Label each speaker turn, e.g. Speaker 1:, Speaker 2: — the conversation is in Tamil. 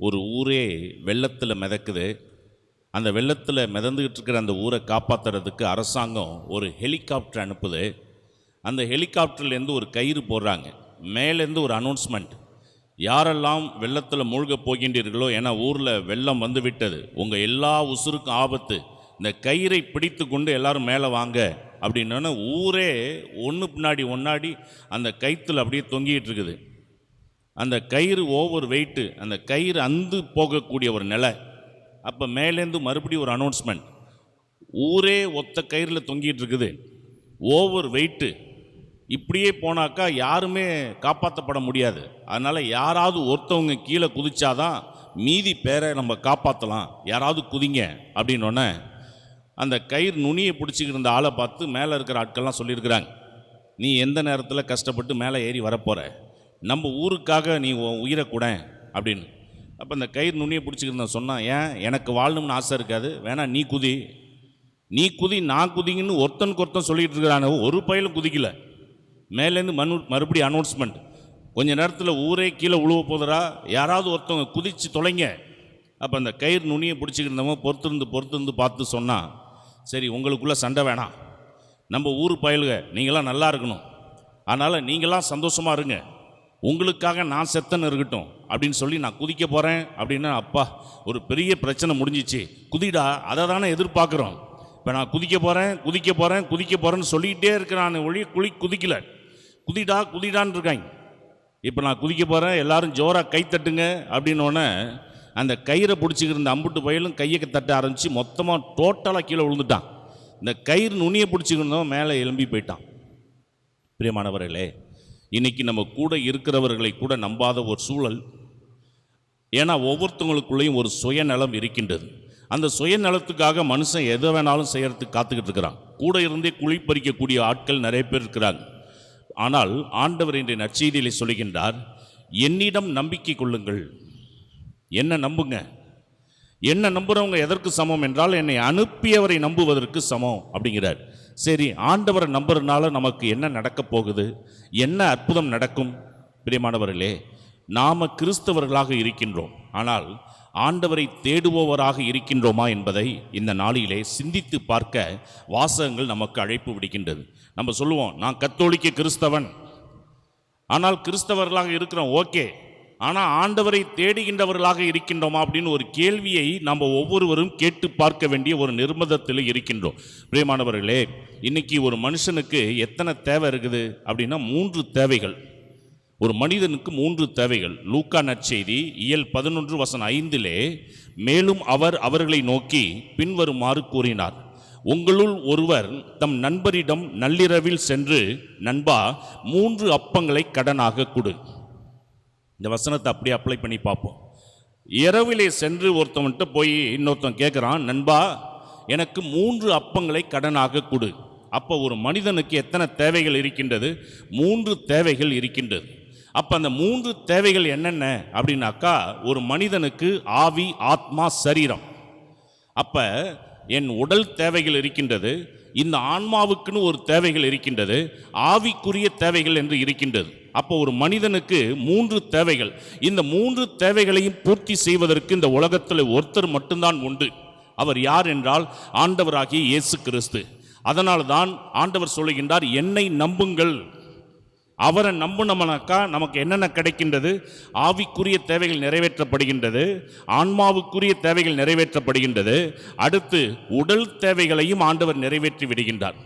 Speaker 1: ஒரு ஊரே வெள்ளத்தில் மிதக்குது. அந்த வெள்ளத்தில் மிதந்துக்கிட்டு இருக்கிற அந்த ஊரை காப்பாற்றுறதுக்கு அரசாங்கம் ஒரு ஹெலிகாப்டர் அனுப்புது. அந்த ஹெலிகாப்டர்லேருந்து ஒரு கயிறு போடுறாங்க. மேலேருந்து ஒரு அனௌன்ஸ்மெண்ட். யாரெல்லாம் வெள்ளத்தில் மூழ்க போகின்றீர்களோ ஏன்னா ஊரில் வெள்ளம் வந்து விட்டது. உங்கள் எல்லா உசுருக்கும் ஆபத்து. இந்த கயிறை பிடித்து கொண்டு எல்லாரும் மேலே வாங்க அப்படின்னா ஊரே ஒன்று பின்னாடி ஒன்னாடி அந்த கயிற்றுல அப்படியே தொங்கிட்டு இருக்குது அந்த கயிறு ஓவர் வெயிட்டு அந்த கயிறு அந்து போகக்கூடிய ஒரு நிலை. அப்போ மேலேருந்து மறுபடியும் ஒரு அனௌன்ஸ்மெண்ட் ஊரே ஒத்த கயிறில் தொங்கிட்டு இருக்குது. Over weight. இப்படியே போனாக்கா யாருமே காப்பாற்றப்பட முடியாது. அதனால் யாராவது ஒருத்தவங்க கீழே குதிச்சாதான் மீதி பேரை நம்ம காப்பாற்றலாம் யாராவது குதிங்க அப்படின்னோடனே அந்த கயிறு நுனியை பிடிச்சிக்கிட்டு இருந்த ஆளை பார்த்து மேலே இருக்கிற ஆட்கள்லாம் சொல்லியிருக்கிறாங்க. நீ எந்த நேரத்தில் கஷ்டப்பட்டு மேலே ஏறி வரப்போகிற நம்ம ஊருக்காக நீ உன் உயிரை கூட அப்படின்னு. அப்போ இந்த கயிறு நுனியை பிடிச்சிக்கிட்டு சொன்னான் ஏன்? எனக்கு வாழணும்னு ஆசை இருக்காது. வேணா நீ குதி. நீ குதி நான் குதிங்கன்னு ஒருத்தனுக்கு ஒருத்தன் சொல்லிகிட்டு இருக்கிறான ஒரு பயிலும் குதிக்கல. மேலேருந்து மனு மறுபடியும் அனௌன்ஸ்மெண்ட் கொஞ்ச நேரத்தில் ஊரே கீழே உழுவ போதுரா யாராவது ஒருத்தவங்க குதித்து தொலைங்க. அப்போ அந்த கயிறு நுனியை பிடிச்சிக்கிருந்தவன் பொறுத்திருந்து பொறுத்திருந்து பார்த்து சொன்னான் சரி உங்களுக்குள்ளே சண்டை வேணாம். நம்ம ஊர் பயலுக நீங்களாம் நல்லா இருக்கணும். அதனால் நீங்களாம் சந்தோஷமாக இருங்க. உங்களுக்காக நான் செத்தன்னு இருக்கட்டும் அப்படின்னு சொல்லி நான் குதிக்க போகிறேன் அப்படின்னா அப்பா ஒரு பெரிய பிரச்சனை முடிஞ்சிச்சு. குதிடா அதை தானே எதிர்பார்க்குறோம். இப்போ நான் குதிக்க போகிறேன் குதிக்க போகிறேன் குதிக்க போகிறேன்னு சொல்லிக்கிட்டே இருக்கிறான் ஒழி குளி குதிக்கல. குதிடா குதிடான்னு இருக்காங்க. இப்போ நான் குதிக்க போகிறேன் எல்லாரும் ஜோராக கை தட்டுங்க அப்படின்னோடனே அந்த கயிறை பிடிச்சிக்கிருந்த அம்புட்டு பயிலும் கையை தட்ட ஆரம்பித்து மொத்தமாக டோட்டலாக கீழே விழுந்துட்டான். இந்த கயிறு நுனியை பிடிச்சிக்கிருந்தவன் மேலே எலும்பி போயிட்டான். பிரியமானவர்களே இன்னைக்கு நம்ம கூட இருக்கிறவர்களை கூட நம்பாத ஒரு சூழல். ஏன்னா ஒவ்வொருத்தவங்களுக்குள்ளேயும் ஒரு சுயநலம் இருக்கின்றது. அந்த சுயநலத்துக்காக மனுஷன் எதை வேணாலும் செய்கிறதுக்கு காத்துக்கிட்டு இருக்கிறான். கூட இருந்தே குழி பறிக்கக்கூடிய ஆட்கள் நிறைய பேர் இருக்கிறாங்க. ஆனால் ஆண்டவர் இன்றைய நற்செய்தியிலே சொல்கின்றார் என்னிடம் நம்பிக்கை கொள்ளுங்கள். என்ன நம்புங்க? என்ன நம்புகிறவங்க எதற்கு சமம் என்றால் என்னை அனுப்பியவரை நம்புவதற்கு சமம் அப்படிங்கிறார். சரி ஆண்டவரை நம்புறதுனால நமக்கு என்ன நடக்கப் போகுது? என்ன அற்புதம் நடக்கும்? பிரியமானவர்களே நாம கிறிஸ்தவர்களாக இருக்கின்றோம். ஆனால் ஆண்டவரை தேடுபவராக இருக்கின்றோமா என்பதை இந்த நாளிலே சிந்தித்து பார்க்க வாசகங்கள் நமக்கு அழைப்பு விடுக்கின்றது. நம்ம சொல்லுவோம் நான் கத்தோலிக்க கிறிஸ்தவன். ஆனால் கிறிஸ்தவர்களாக இருக்கிறோம் ஓகே. ஆனால் ஆண்டவரை தேடுகின்றவர்களாக இருக்கின்றோமா அப்படின்னு ஒரு கேள்வியை நம்ம ஒவ்வொருவரும் கேட்டு பார்க்க வேண்டிய ஒரு நிர்பந்தத்தில் இருக்கின்றோம். பிரியமானவர்களே இன்னைக்கு ஒரு மனுஷனுக்கு எத்தனை தேவை இருக்குது அப்படின்னா மூன்று தேவைகள். ஒரு மனிதனுக்கு மூன்று தேவைகள். லூக்கா நற்செய்தி இயல் பதினொன்று வசனம் ஐந்திலே மேலும் அவர் அவர்களை நோக்கி பின்வருமாறு கூறினார். உங்களுள் ஒருவர் தம் நண்பரிடம் நள்ளிரவில் சென்று நண்பா மூன்று அப்பங்களை கடனாக கொடு. இந்த வசனத்தை அப்படியே அப்ளை பண்ணி பார்ப்போம். இரவிலே சென்று ஒருத்தவன்ட்டு போய் இன்னொருத்தன் கேட்குறான் நண்பா எனக்கு மூன்று அப்பங்களை கடனாக கொடு. அப்போ ஒரு மனிதனுக்கு எத்தனை தேவைகள் இருக்கின்றது? மூன்று தேவைகள் இருக்கின்றது. அப்போ அந்த மூன்று தேவைகள் என்னென்ன? அப்படின்னாக்கா ஒரு மனிதனுக்கு ஆவி ஆத்மா சரீரம். அப்போ என் உடல் தேவைகள் இருக்கின்றது இந்த ஆன்மாவுக்குன்னு ஒரு தேவைகள் இருக்கின்றது ஆவிக்குரிய தேவைகள் என்று இருக்கின்றது. அப்போ ஒரு மனிதனுக்கு மூன்று தேவைகள். இந்த மூன்று தேவைகளையும் பூர்த்தி செய்வதற்கு இந்த உலகத்தில் ஒருத்தர் மட்டும்தான் உண்டு. அவர் யார் என்றால் ஆண்டவராகிய இயேசு கிறிஸ்து. அதனால் தான் ஆண்டவர் சொல்லுகின்றார் என்னை நம்புங்கள். அவரை நம்பினோம்னாக்கா நமக்கு என்னென்ன கிடைக்கின்றது? ஆவிக்குரிய தேவைகள் நிறைவேற்றப்படுகின்றது ஆன்மாவுக்குரிய தேவைகள் நிறைவேற்றப்படுகின்றது. அடுத்து உடல் தேவைகளையும் ஆண்டவர் நிறைவேற்றி விடுகின்றார்.